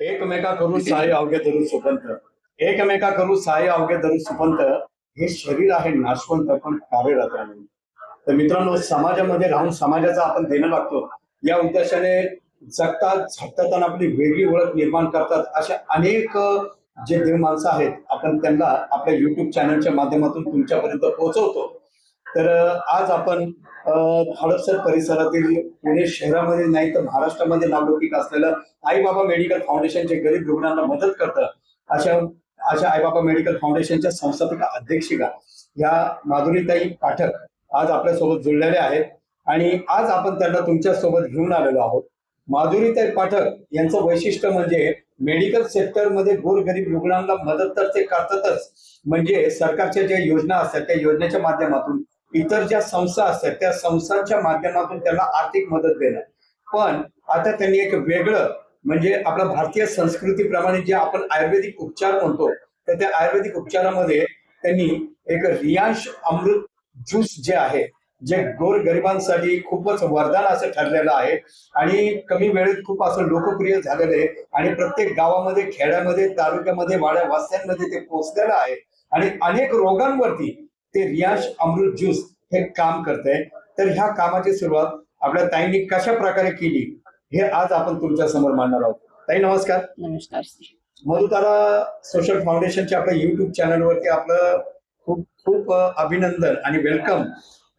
एकमेका करू साय अवघे धरू सुपंत. एकमेका करू साय अवघे धरू सुपंत हे शरीर आहे नाशवंत पण कार्यरत आहे. तर मित्रांनो समाजामध्ये राहून समाजाचा आपण देणं लागतो. या उद्देशाने जगतात झटतात आणि आपली वेगळी ओळख निर्माण करतात अशा अनेक जे देव माणसं आहेत आपण त्यांना आपल्या युट्यूब चॅनलच्या माध्यमातून तुमच्यापर्यंत पोहोचवतो. तर आज आपण हडपसर परिसरातील पुणे शहरामध्ये नाही तर महाराष्ट्रामध्ये नावलौकिक असलेलं आई बाबा मेडिकल फाउंडेशनचे गरीब रुग्णांना मदत करतं अशा अशा आई बाबा मेडिकल फाउंडेशनच्या संस्थापिका अध्यक्षिका या माधुरीताई पाठक आज आपल्यासोबत जुळलेल्या आहेत. आणि आज आपण त्यांना तुमच्यासोबत घेऊन आलेलो आहोत. माधुरीताई पाठक यांचं वैशिष्ट्य म्हणजे मेडिकल सेक्टरमध्ये गोरगरीब रुग्णांना मदत तर ते करतातच म्हणजे सरकारच्या ज्या योजना असतात त्या योजनेच्या माध्यमातून इतर ज्या संस्था असतात त्या संस्थांच्या माध्यमातून त्यांना आर्थिक मदत देणं. पण आता त्यांनी एक वेगळं म्हणजे आपल्या भारतीय संस्कृतीप्रमाणे जे आपण आयुर्वेदिक उपचार म्हणतो तर त्या आयुर्वेदिक उपचारामध्ये त्यांनी एक रियांश अमृत ज्यूस जे आहे जे गोर गरिबांसाठी खूपच वरदान असं ठरलेलं आहे. आणि कमी वेळेत खूप असं लोकप्रिय झालेलं आहे. आणि प्रत्येक गावामध्ये खेड्यामध्ये तालुक्यामध्ये वाड्या वास्त्यांमध्ये ते पोहोचलेलं आहे. आणि अनेक रोगांवरती ते रियांश अमृत ज्यूस हे काम करते तर ह्या कामाची सुरुवात आपल्या ताईंनी कशा प्रकारे केली हे आज आपण तुमच्यासमोर मांडणार आहोत. ताई नमस्कार. नमस्कार मधुतारा सोशल फाउंडेशनच्या आपल्या युट्यूब चॅनलवरती आपलं खूप खूप अभिनंदन आणि वेलकम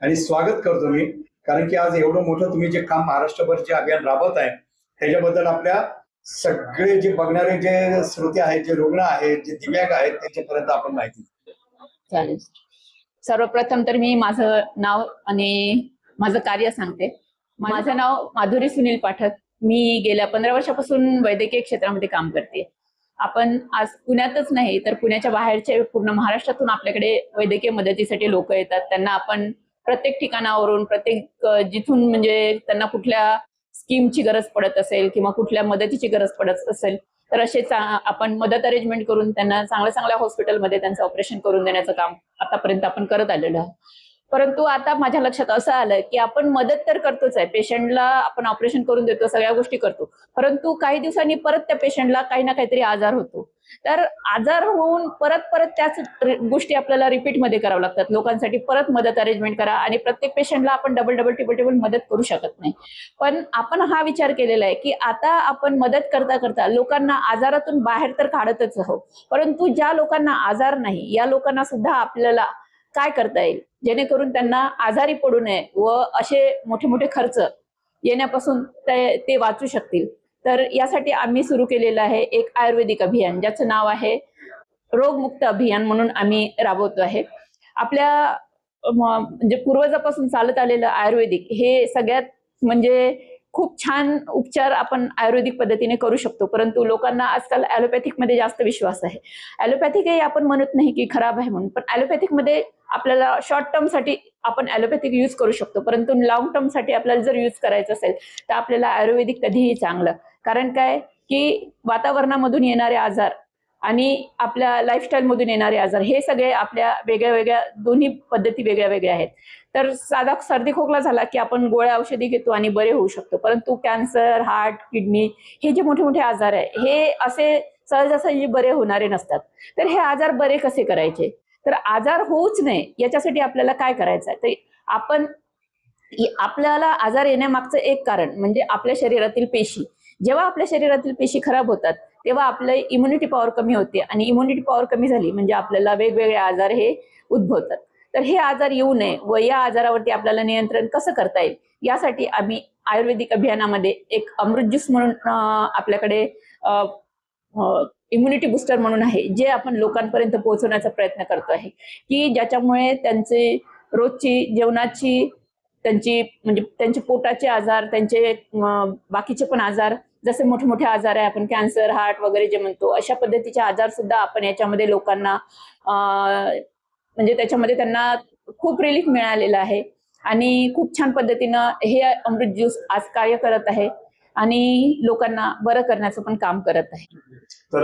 आणि स्वागत करतो मी. कारण की आज एवढं मोठं तुम्ही जे काम महाराष्ट्रभर जे अभियान राबवत आहे त्याच्याबद्दल आपल्या सगळे जे बघणारे जे श्रोते आहेत जे रुग्ण आहेत जे दिव्यांग आहेत त्यांच्यापर्यंत आपण माहिती. चालेल सर्वप्रथम तर मी माझं नाव आणि माझं कार्य सांगते. माझं नाव माधुरी सुनील पाठक. मी गेल्या पंधरा वर्षापासून वैद्यकीय क्षेत्रामध्ये काम करते. आपण आज पुण्यातच नाही तर पुण्याच्या बाहेरचे पूर्ण महाराष्ट्रातून आपल्याकडे वैद्यकीय मदतीसाठी लोक येतात. त्यांना आपण प्रत्येक ठिकाणावरून प्रत्येक जिथून म्हणजे त्यांना कुठल्या स्कीमची गरज पडत असेल किंवा कुठल्या मदतीची गरज पडत असेल तर असे आपण मदत अरेंजमेंट करून त्यांना चांगल्या चांगल्या हॉस्पिटलमध्ये त्यांचं ऑपरेशन करून देण्याचं काम आतापर्यंत आपण करत आलेलो आहोत. परंतु आता माझ्या लक्षात असं आलं की आपण मदत तर करतोच आहे. पेशंटला आपण ऑपरेशन करून देतो सगळ्या गोष्टी करतो. परंतु काही दिवसांनी परत त्या पेशंटला काही ना काहीतरी आजार होतो. तर आजार होऊन परत परत त्याच गोष्टी आपल्याला रिपीटमध्ये कराव्या लागतात. लोकांसाठी परत मदत अरेंजमेंट करा आणि प्रत्येक पेशंटला आपण डबल डबल टिबल टिबल मदत करू शकत नाही. पण आपण हा विचार केलेला आहे की आता आपण मदत करता करता लोकांना आजारातून बाहेर तर काढतच आहोत. परंतु ज्या लोकांना आजार नाही या लोकांना सुद्धा आपल्याला काय करता येईल? जेणेकरून त्यांना आजारी पडू नये व असे मोठे मोठे खर्च येण्यापासून ते ते वाचू शकतील. तर यासाठी आम्ही सुरू केलेलं आहे एक आयुर्वेदिक अभियान ज्याचं नाव आहे रोगमुक्त अभियान म्हणून आम्ही राबवतो आहे. आपल्या म्हणजे पूर्वजापासून चालत आलेलं आयुर्वेदिक हे सगळ्यात म्हणजे खूप छान उपचार आपण आयुर्वेदिक पद्धतीने करू शकतो. परंतु लोकांना आजकाल ॲलोपॅथिकमध्ये जास्त विश्वास आहे. ॲलोपॅथिक हे आपण म्हणत नाही की खराब आहे म्हणून पण ॲलोपॅथिकमध्ये आपल्याला शॉर्ट टर्मसाठी आपण ॲलोपॅथिक यूज करू शकतो. परंतु लॉंग टर्मसाठी आपल्याला जर यूज करायचं असेल तर आपल्याला आयुर्वेदिक कधीही चांगलं. कारण काय? की वातावरणामधून येणारे आजार आणि आपल्या लाईफस्टाईल मधून येणारे आजार हे सगळे आपल्या वेगळ्या वेगळ्या दोन्ही पद्धती वेगळ्या वेगळ्या आहेत. तर साधा सर्दी खोकला झाला की आपण गोळ्या औषधी घेतो आणि बरे होऊ शकतो. परंतु कॅन्सर हार्ट किडनी हे जे मोठे मोठे आजार आहे हे असे सहजासहजी बरे होणारे नसतात. तर हे आजार बरे कसे करायचे? तर आजार होऊच नये याच्यासाठी आपल्याला काय करायचं आहे तर आपण आपल्याला आजार येण्यामागचं एक कारण म्हणजे आपल्या शरीरातील पेशी. जेव्हा आपल्या शरीरातील पेशी खराब होतात तेव्हा आपलं इम्युनिटी पॉवर कमी होते आणि इम्युनिटी पॉवर कमी झाली म्हणजे आपल्याला वेगवेगळे आजार हे उद्भवतात. तर हे आजार येऊ नये व या आजारावरती आपल्याला नियंत्रण कसं करता येईल? यासाठी आम्ही आयुर्वेदिक अभियानामध्ये एक अमृत ज्यूस म्हणून अं, आपल्याकडे इम्युनिटी बुस्टर म्हणून आहे जे आपण लोकांपर्यंत पोहोचवण्याचा प्रयत्न करतो आहे. की ज्याच्यामुळे त्यांचे रोजची जेवणाची त्यांची म्हणजे त्यांचे पोटाचे आजार त्यांचे बाकीचे पण आजार जसे मोठे मोठे आजार आहे आपण कॅन्सर हार्ट वगैरे जे म्हणतो अशा पद्धतीचे आजार सुद्धा आपण याच्यामध्ये लोकांना म्हणजे त्याच्यामध्ये त्यांना खूप रिलीफ मिळालेला आहे. आणि खूप छान पद्धतीनं हे अमृत ज्यूस आज कार्य करत आहे. आणि लोकांना बरं करण्याचं पण काम करत आहे. तर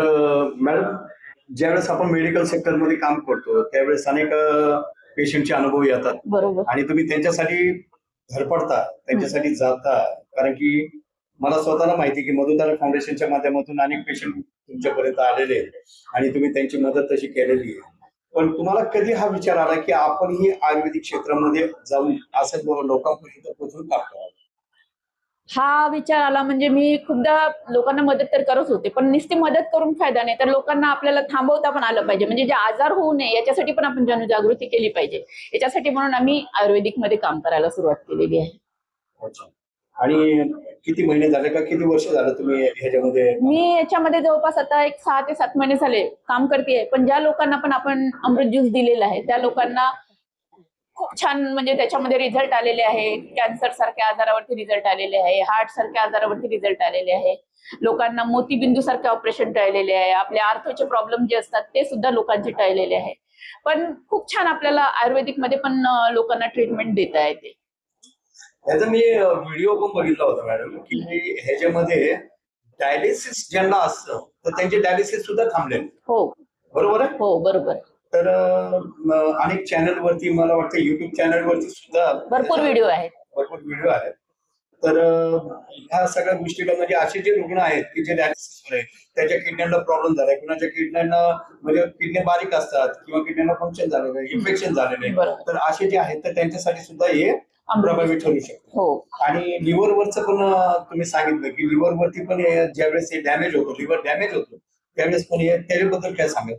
मॅडम ज्यावेळेस आपण मेडिकल सेक्टरमध्ये काम करतो त्यावेळेस अनेक पेशंटचे अनुभव येतात. बरोबर. आणि तुम्ही त्यांच्यासाठी धडपडता त्यांच्यासाठी जाता. कारण की मला स्वतःला माहिती की मधुतारा फाउंडेशनच्या माध्यमातून अनेक पेशंट तुमच्यापर्यंत आलेले आहेत आणि तुम्ही त्यांची मदत तशी केलेली आहे. पण तुम्हाला कधी हा विचार आला की आपण ही आयुर्वेदिक क्षेत्रामध्ये जाऊन असं लो- लोकांपर्यंत पोहोचून काम करावं? हा विचार आला म्हणजे मी खूपदा लोकांना मदत तर करत होते पण नुसती मदत करून फायदा नाही. तर लोकांना आपल्याला थांबवता पण आलं पाहिजे. म्हणजे जे आजार होऊ नये याच्यासाठी पण आपण जनजागृती केली पाहिजे. याच्यासाठी म्हणून आम्ही आयुर्वेदिकमध्ये काम करायला सुरुवात केलेली आहे. आणि किती महिने झाले का? किती वर्ष झालं तुम्ही ह्याच्यामध्ये मी याच्यामध्ये जवळपास आता एक सहा ते सात महिने झाले काम करते पण ज्या लोकांना पण आपण अमृत ज्यूस दिलेला आहे त्या लोकांना खूप छान म्हणजे त्याच्यामध्ये रिझल्ट आलेले आहे. कॅन्सर सारख्या आजारावरती रिझल्ट आलेले आहे. हार्ट सारख्या आजारावरती रिझल्ट आलेले आहे. लोकांना मोतीबिंदू सारखे ऑपरेशन टाळलेले आहे. आपले आर्थोचे प्रॉब्लेम जे असतात ते सुद्धा लोकांचे टाळलेले आहे. पण खूप छान आपल्याला आयुर्वेदिकमध्ये पण लोकांना ट्रीटमेंट देता येते. ह्याचा मी व्हिडिओ पण बघितला होता मॅडम की ह्याच्यामध्ये डायलिसिस ज्यांना असतं तर त्यांचे डायलिसिस सुद्धा थांबले हो. बरोबर आहे? हो बरोबर तर अनेक चॅनल वरती मला वाटतं युट्यूब चॅनल वरती सुद्धा भरपूर व्हिडिओ आहेत. भरपूर व्हिडिओ आहेत. तर ह्या सगळ्या गोष्टीला म्हणजे असे जे रुग्ण आहेत की जे डायलिसिस त्याच्या किडण्यांना प्रॉब्लेम झालाय. कुणाच्या किडण्यांना म्हणजे किडनी बारीक असतात किंवा किडण्यांना फंक्शन झालेलं आहे इन्फेक्शन झालेलं आहे तर असे जे आहेत तर त्यांच्यासाठी सुद्धा हे प्रभावी ठरू शकतं. हो. आणि लिव्हरवरचं पण तुम्ही सांगितलं की लिव्हरवरती पण ज्यावेळेस हे डॅमेज होतो लिव्हर डॅमेज होतो त्यावेळेस पण हे त्याच्याबद्दल काय सांगेल?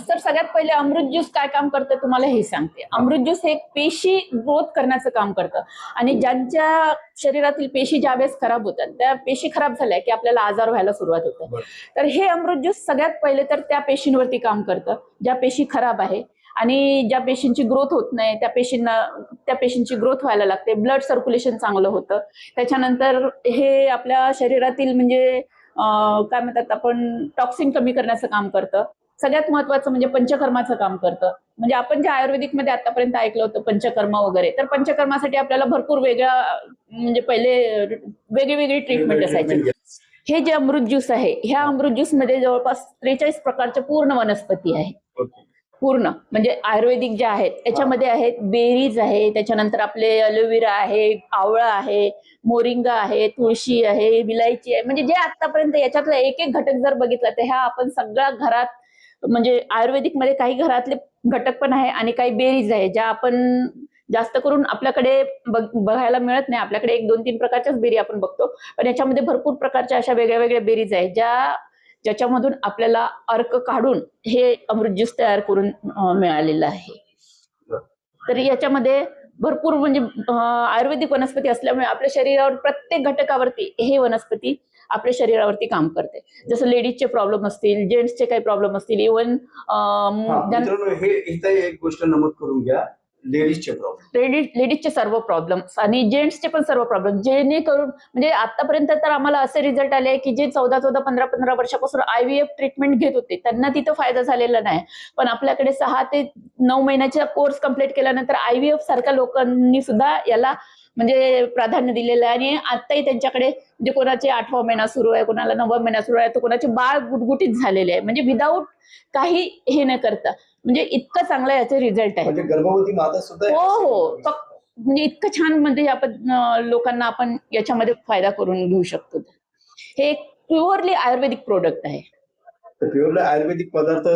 सर सगळ्यात पहिले अमृत ज्यूस काय काम करतं तुम्हाला हे सांगते. अमृत ज्यूस हे एक पेशी ग्रोथ करण्याचं काम करतं. आणि ज्यांच्या शरीरातील पेशी ज्या वेळेस खराब होतात त्या पेशी खराब झाल्या की आपल्याला आजार व्हायला सुरुवात होते. तर हे अमृत ज्यूस सगळ्यात पहिले तर त्या पेशींवरती काम करतं ज्या पेशी खराब आहे. आणि ज्या पेशींची ग्रोथ होत नाही त्या पेशींना त्या पेशींची ग्रोथ व्हायला लागते. ब्लड सर्क्युलेशन चांगलं होतं. त्याच्यानंतर हे आपल्या शरीरातील म्हणजे काय म्हणतात आपण टॉक्सिन कमी करण्याचं काम करतं. सगळ्यात महत्वाचं म्हणजे पंचकर्माचं काम करतं. म्हणजे आपण जे आयुर्वेदिकमध्ये आतापर्यंत ऐकलं होतं पंचकर्म वगैरे तर पंचकर्मासाठी आपल्याला भरपूर वेगळ्या म्हणजे पहिले वेगळी वेगळी ट्रीटमेंट असायची. हे जे अमृत ज्यूस आहे ह्या अमृत ज्यूसमध्ये जवळपास त्रेचाळीस प्रकारच्या पूर्ण वनस्पती आहे. पूर्ण. म्हणजे आयुर्वेदिक जे आहेत याच्यामध्ये आहेत बेरीज आहे त्याच्यानंतर आपले अलोवेरा आहे आवळा आहे मोरिंगा आहे तुळशी आहे विलायची आहे. म्हणजे जे आतापर्यंत याच्यातला एक एक घटक जर बघितला तर ह्या आपण सगळ्या घरात म्हणजे आयुर्वेदिकमध्ये काही घरातले घटक पण आहे आणि काही बेरीज आहे ज्या आपण जास्त करून आपल्याकडे बघायला मिळत नाही. आपल्याकडे एक दोन तीन प्रकारच्याच बेरी आपण बघतो. पण याच्यामध्ये भरपूर प्रकारच्या अशा वेगळ्या वेगळ्या बेरीज आहेत ज्या ज्याच्यामधून आपल्याला अर्क काढून हे अमृत ज्यूस तयार करून मिळालेलं आहे. तर याच्यामध्ये भरपूर म्हणजे आयुर्वेदिक वनस्पती असल्यामुळे आपल्या शरीरावर प्रत्येक घटकावरती हे वनस्पती आपल्या शरीरावरती काम करते. जसं लेडीजचे प्रॉब्लेम असतील जेंट्सचे काही प्रॉब्लेम असतील इव्हन हा, एक गोष्ट नमूद करून घ्या. लेडीजचे प्रॉब्लेम लेडीज लेडीजचे सर्व प्रॉब्लेम्स आणि जेंट्सचे पण सर्व प्रॉब्लेम जेणेकरून म्हणजे आतापर्यंत तर आम्हाला असे रिझल्ट आले की जे चौदा चौदा पंधरा पंधरा वर्षापासून आय व्ही एफ ट्रीटमेंट घेत होते त्यांना तिथं फायदा झालेला नाही. पण आपल्याकडे सहा ते नऊ महिन्याचा कोर्स कंप्लीट केल्यानंतर आय व्ही एफ सारख्या लोकांनी सुद्धा याला म्हणजे प्राधान्य दिलेलं आहे. आणि आताही त्यांच्याकडे म्हणजे कोणाचे आठवा महिना सुरू आहे कोणाला नववा महिना सुरू आहे तर कोणाचे बाळ गुटगुटीत झालेले आहे. म्हणजे विदाऊट काही हे न करता. म्हणजे इतकं चांगलं याचे रिझल्ट आहे. म्हणजे गर्भवती माता सुद्धा हो हो. फक्त म्हणजे इतकं छान म्हणजे आपण लोकांना आपण याच्यामध्ये फायदा करून घेऊ शकतो. हे एक प्युअरली आयुर्वेदिक प्रोडक्ट आहे. प्युअरली आयुर्वेदिक पदार्थ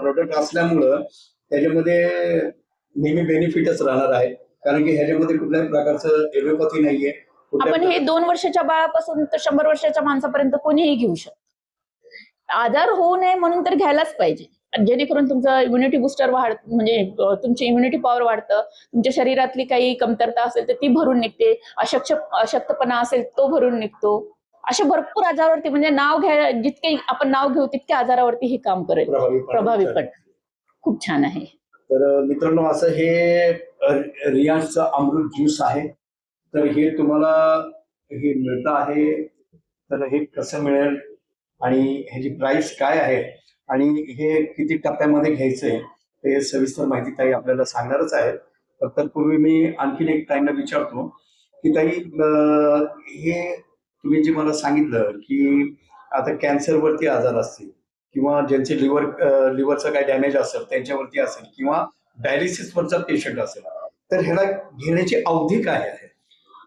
प्रोडक्ट असल्यामुळं त्याच्यामध्ये नेहमी बेनिफिटच राहणार आहे. कारण की ह्याच्यामध्ये कुठल्याही प्रकारचं एलोपॅथी नाहीये. आपण हे दोन वर्षाच्या बाळापासून तर शंभर वर्षाच्या माणसापर्यंत कोणीही घेऊ शकतो आजार होऊ नये म्हणून तर घ्यायलाच पाहिजे. जेणेकरून तुमचं इम्युनिटी बुस्टर वाढ म्हणजे तुमची इम्युनिटी पॉवर वाढतं. तुमच्या शरीरातली काही कमतरता असेल तर ती भरून निघते. अशक्त अशक्तपणा असेल तो भरून निघतो. अशा भरपूर आजारावरती म्हणजे नाव घ्या जितके आपण नाव घेऊ तितक्या आजारावरती हे काम करेल. प्रभावीपणे खूप छान आहे. तर मित्रांनो असं हे रियाजचं अमृत ज्यूस आहे. तर हे तुम्हाला हे मिळतं आहे. तर हे कसं मिळेल आणि ह्याची प्राइस काय आहे आणि हे किती टप्प्यामध्ये घ्यायचंय ते सविस्तर माहिती ताई आपल्याला सांगणारच आहे. तर तत्पूर्वी मी आणखीन एक ताईंना विचारतो की ताई हे तुम्ही जे मला सांगितलं की आता कॅन्सरवरती आजार असतील किंवा ज्यांचे लिव्हर लिव्हरचं काय डॅमेज असेल त्यांच्यावरती असेल किंवा डायलिसिसवरचा पेशंट असेल तर ह्याला घेण्याची अवधी काय आहे?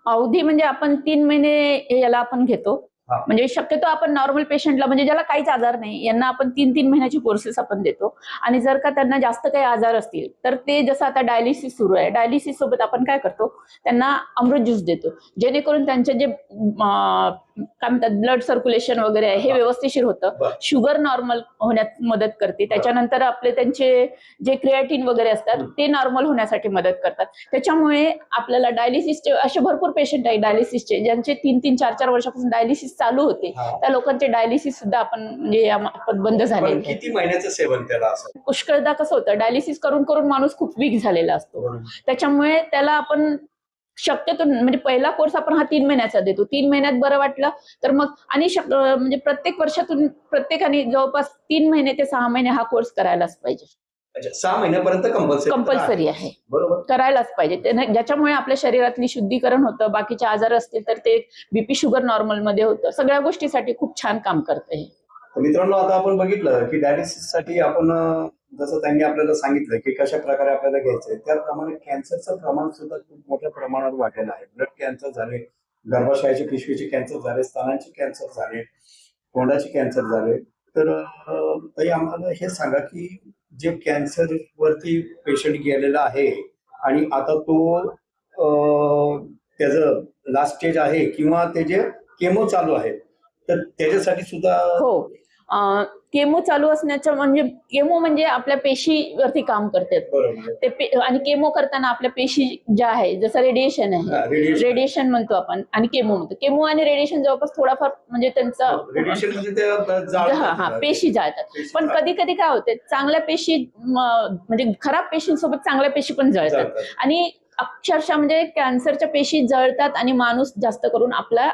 अवधी म्हणजे आपण तीन महिने याला आपण घेतो. म्हणजे शक्यतो आपण नॉर्मल पेशंटला म्हणजे ज्याला काहीच आजार नाही यांना आपण तीन तीन महिन्याची कोर्सेस आपण देतो. आणि जर का त्यांना जास्त काही आजार असतील तर ते जसं आता डायलिसिस सुरू आहे डायलिसिस सोबत आपण काय करतो त्यांना अमृत ज्यूस देतो. जेणेकरून त्यांचे जे काय म्हणतात ब्लड सर्क्युलेशन वगैरे आहे हे. व्यवस्थिशीर होतं. शुगर नॉर्मल होण्यात मदत करते त्याच्यानंतर आपले त्यांचे जे क्रिएटिन वगैरे असतात. ते नॉर्मल होण्यासाठी मदत करतात त्याच्यामुळे आपल्याला डायलिसिसचे असे भरपूर पेशंट आहे डायलिसिसचे ज्यांचे तीन तीन चार चार वर्षापासून डायलिसिस चालू होते. त्या लोकांचे डायलिसिस सुद्धा आपण म्हणजे बंद आहे. किती महिन्याचं सेवन त्याला पुष्कळदा कसं होतं डायलिसिस करून करून माणूस खूप वीक झालेला असतो त्याच्यामुळे त्याला आपण शक्यतो म्हणजे पहिला कोर्स आपण हा तीन महिन्याचा देतो. तीन महिन्यात बरं वाटलं तर मग आणि शक- म्हणजे प्रत्येक वर्षातून प्रत्येकाने जवळपास तीन महिने ते सहा महिने हा कोर्स करायलाच पाहिजे. सहा महिन्यापर्यंत कंपल्सरी कंपल्सरी आहे. बरोबर. करायलाच पाहिजे. ज्याच्यामुळे आपल्या शरीरातली शुद्धीकरण होतं बाकीचे आजार असतील तर ते बीपी शुगर नॉर्मलमध्ये होतं. सगळ्या गोष्टीसाठी खूप छान काम करतं हे. तर मित्रांनो आता आपण बघितलं की डायलिसिससाठी आपण जसं त्यांनी आपल्याला सांगितलं की कशा प्रकारे आपल्याला घ्यायचंय त्याप्रमाणे कॅन्सरचं प्रमाण सुद्धा खूप मोठ्या प्रमाणात वाढलेलं आहे. ब्लड कॅन्सर झाले गर्भाशयाचे पिशवीचे कॅन्सर झाले स्तनांचे कॅन्सर झाले तोंडाचे कॅन्सर झाले. तर ताई आम्हाला हे सांगा की जे कॅन्सर वरती पेशंट गेलेला आहे आणि आता तो त्याचं लास्ट स्टेज आहे किंवा ते जे केमो चालू आहे तर त्याच्यासाठी सुद्धा हो. केमो चालू असण्याचं म्हणजे केमो म्हणजे आपल्या पेशीवरती काम करतात. ते आणि केमो करताना आपल्या पेशी ज्या आहे जसं रेडिएशन आहे. रेडिएशन म्हणतो आपण आणि केमो म्हणतो. केमो आणि रेडिएशन जवळपास थोडाफार म्हणजे त्यांचा रेडिएशन म्हणजे. हा हा पेशी जाळतात. पण. कधी कधी काय होते चांगल्या पेशी म्हणजे खराब पेशींसोबत चांगल्या पेशी पण जाळतात. आणि अक्षरशः म्हणजे कॅन्सरच्या पेशी जळतात आणि माणूस जास्त करून आपला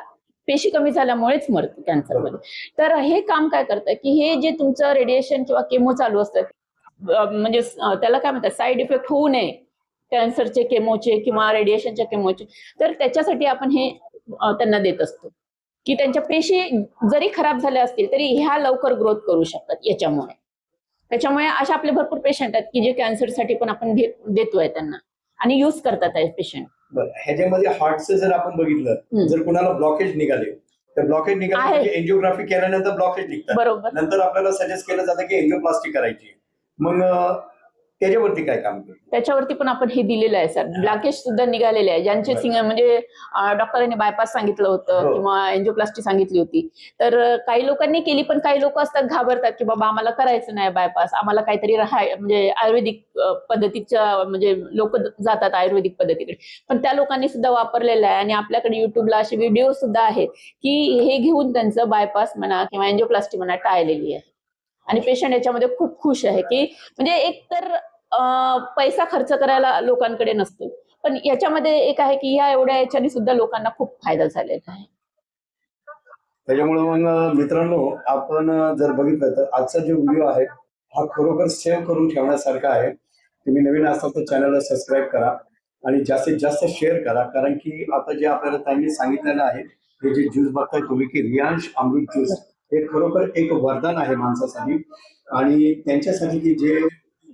पेशी कमी झाल्यामुळेच मरतो कॅन्सरमध्ये तर हे काम काय करतं की हे जे तुमचं रेडिएशन किंवा केमो चालू असतं अं, म्हणजे त्याला काय म्हणतात साईड इफेक्ट होऊ नये कॅन्सरचे केमोचे किंवा रेडिएशनच्या केमोचे तर त्याच्यासाठी आपण हे त्यांना देत असतो. की त्यांच्या पेशी जरी खराब झाल्या असतील तरी ह्या लवकर ग्रोथ करू शकतात याच्यामुळे. त्याच्यामुळे अशा आपले भरपूर पेशंट आहेत की जे कॅन्सरसाठी पण आपण देतोय त्यांना. आणि युज करतात पेशंट बरं ह्याच्यामध्ये हार्टचं जर आपण बघितलं. जर कुणाला ब्लॉकेज निघाले तर ब्लॉकेज निघाले एन्जिओग्राफी केल्यानंतर ब्लॉकेज निघतात. बरोबर. नंतर आपल्याला सजेस्ट केलं जातं की एन्जिओप्लास्टी करायची. मग त्याच्यावरती काय काम करतो त्याच्यावरती पण आपण हे दिलेलं आहे सर. ब्लॅकेज सुद्धा निघालेले आहे. ज्यांचे. सिंग म्हणजे डॉक्टरांनी बायपास सांगितलं होतं हो. किंवा एन्जिओप्लास्टी सांगितली होती. तर काही लोकांनी केली पण काही लोक असतात घाबरतात की बाबा आम्हाला करायचं नाही बायपास आम्हाला काहीतरी राहाय म्हणजे आयुर्वेदिक पद्धतीच्या म्हणजे लोक जातात आयुर्वेदिक पद्धतीकडे. पण त्या लोकांनी सुद्धा वापरलेलं आहे आणि आपल्याकडे युट्यूबला असे व्हिडिओ सुद्धा आहेत की हे घेऊन त्यांचं बायपास म्हणा किंवा एन्जिओप्लास्टी म्हणा टाळलेली आहे. आणि पेशंट याच्यामध्ये खूप खुश आहे की म्हणजे एक तर पैसा खर्च करायला लोकांकडे नसतो. पण याच्यामध्ये एक आहे की ह्या एवढ्या याच्याने सुद्धा लोकांना खूप फायदा झालेला आहे. त्याच्यामुळे मग मित्रांनो आपण जर बघितलं तर आजचा जो व्हिडिओ आहे हा खरोखर सेव्ह करून ठेवण्यासारखा आहे. तुम्ही नवीन असाल तर चॅनलला सबस्क्राईब करा आणि जास्तीत जास्त शेअर करा. कारण की आता जे आपल्याला त्यांनी सांगितलेलं आहे हे जे ज्यूस बघताय तुम्ही की रियांश अमृत ज्यूस हे खरोखर एक वरदान आहे माणसासाठी. आणि त्यांच्यासाठी की जे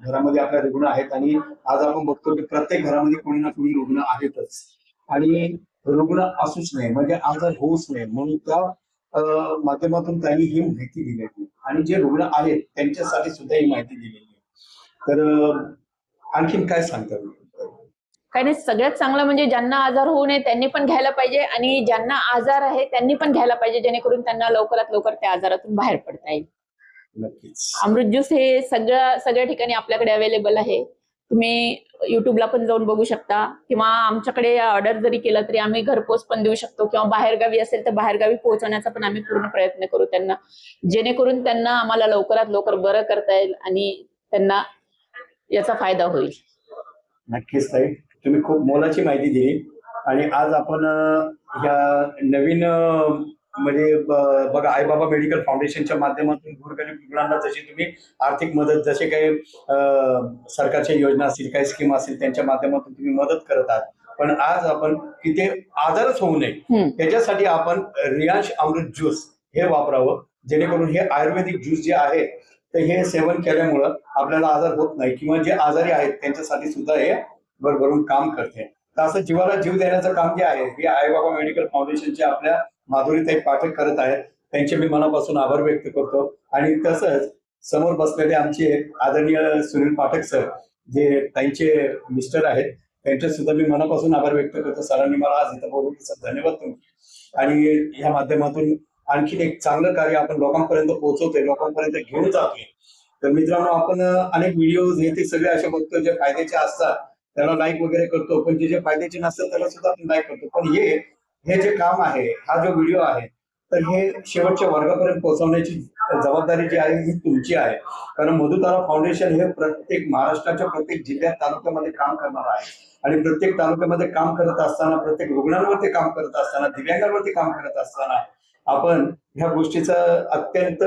घरामध्ये आपल्या रुग्ण आहेत आणि आज आपण बघतो की प्रत्येक घरामध्ये कोणी ना कोणी रुग्ण आहेतच. आणि रुग्ण असूच नाही म्हणजे आजार होऊच नये म्हणून त्या माध्यमातून त्यांनी ही माहिती दिलेली. आणि जे रुग्ण आहेत त्यांच्यासाठी सुद्धा ही माहिती दिलेली आहे. तर आणखीन काय सांगतात? काही नाही सगळ्यात चांगलं म्हणजे ज्यांना आजार होऊ नये त्यांनी पण घ्यायला पाहिजे. आणि ज्यांना आजार आहे त्यांनी पण घ्यायला पाहिजे जेणेकरून त्यांना लवकरात लवकर त्या आजारातून बाहेर पडता येईल. नक्कीच. अमृत ज्यूस हे सगळ्या सगळ्या ठिकाणी आपल्याकडे अवेलेबल आहे. तुम्ही युट्यूबला पण जाऊन बघू शकता. किंवा आमच्याकडे ऑर्डर जरी केलं तरी आम्ही घरपोच पण देऊ शकतो. किंवा बाहेरगावी असेल तर बाहेरगावी पोहोचवण्याचा पण आम्ही पूर्ण प्रयत्न करू त्यांना. जेणेकरून त्यांना आम्हाला लवकरात लवकर बरं करता येईल आणि त्यांना याचा फायदा होईल. नक्कीच ताई. तुम्ही खूप मोलाची माहिती दिली. आणि आज आपण ह्या नवीन म्हणजे बघा आई बाबा मेडिकल फाउंडेशनच्या माध्यमातून गोरगरीब रुग्णांना जशी तुम्ही आर्थिक मदत जसे काही सरकारच्या योजना असतील काही स्कीम असतील त्यांच्या माध्यमातून तुम्ही मदत करत आहात. पण आज आपण की ते आजारच होऊ नये. त्याच्यासाठी आपण रियांश अमृत ज्यूस हे वापरावं. जेणेकरून हे आयुर्वेदिक ज्यूस जे आहे तर हे सेवन केल्यामुळं आपल्याला आजार होत नाही. किंवा जे आजारी आहेत त्यांच्यासाठी सुद्धा हे भरभरून काम करते. तर असं जीवाला जीव देण्याचं काम जे आहे हे आईबाबा मेडिकल फाउंडेशनचे आपल्या माधुरीताई पाठक करत आहेत. त्यांचे मी मनापासून आभार व्यक्त करतो. आणि तसंच समोर बसलेले आमचे आदरणीय सुनील पाठक सर जे त्यांचे मिस्टर आहेत त्यांचे सुद्धा मी मनापासून आभार व्यक्त करतो. सरांनी मला आज इथं बोलवण्याचा धन्यवाद तुम्ही आणि या माध्यमातून आणखीन एक चांगलं कार्य आपण लोकांपर्यंत पोहोचवतोय लोकांपर्यंत घेऊन जातोय. तर मित्रांनो आपण अनेक व्हिडिओज हे ते सगळे असे बघतो जे फायद्याचे असतात त्याला लाईक वगैरे करतो. पण जे जे फायद्याचे नसतात त्याला सुद्धा आपण लाईक करतो. पण हे हे जे काम आहे हा जो व्हिडिओ आहे तर हे शेवटच्या वर्गापर्यंत पोहोचवण्याची जबाबदारी जी आहे ही तुमची आहे. कारण मधुतारा फाउंडेशन हे प्रत्येक महाराष्ट्राच्या प्रत्येक जिल्ह्यात तालुक्यामध्ये काम करणार आहे. आणि प्रत्येक तालुक्यामध्ये काम करत असताना प्रत्येक रुग्णांवरती काम करत असताना दिव्यांगांवरती काम करत असताना आपण ह्या गोष्टीचा अत्यंत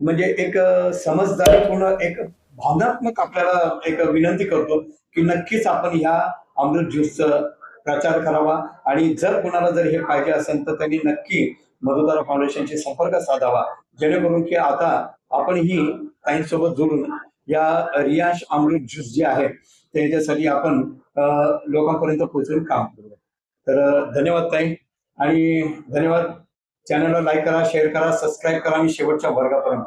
म्हणजे एक समजदारीपूर्ण एक भावनात्मक आपल्याला एक विनंती करतो की नक्कीच आपण ह्या अमृत ज्यूसचं प्रचार करावा आणि जर कोणाला जर हे पाहिजे असेल तर त्यांनी नक्की मधुतारा फाउंडेशनशी संपर्क साधावा जेणेकरून की आता आपण ही ताईंसोबत जोडून या रियाश अमृत ज्यूस जे आहे त्याच्यासाठी आपण लोकांपर्यंत पोहोचून काम करू. तर धन्यवाद ताई आणि धन्यवाद. चॅनलला लाईक करा शेअर करा सबस्क्राईब करा आणि शेवटच्या वर्गापर्यंत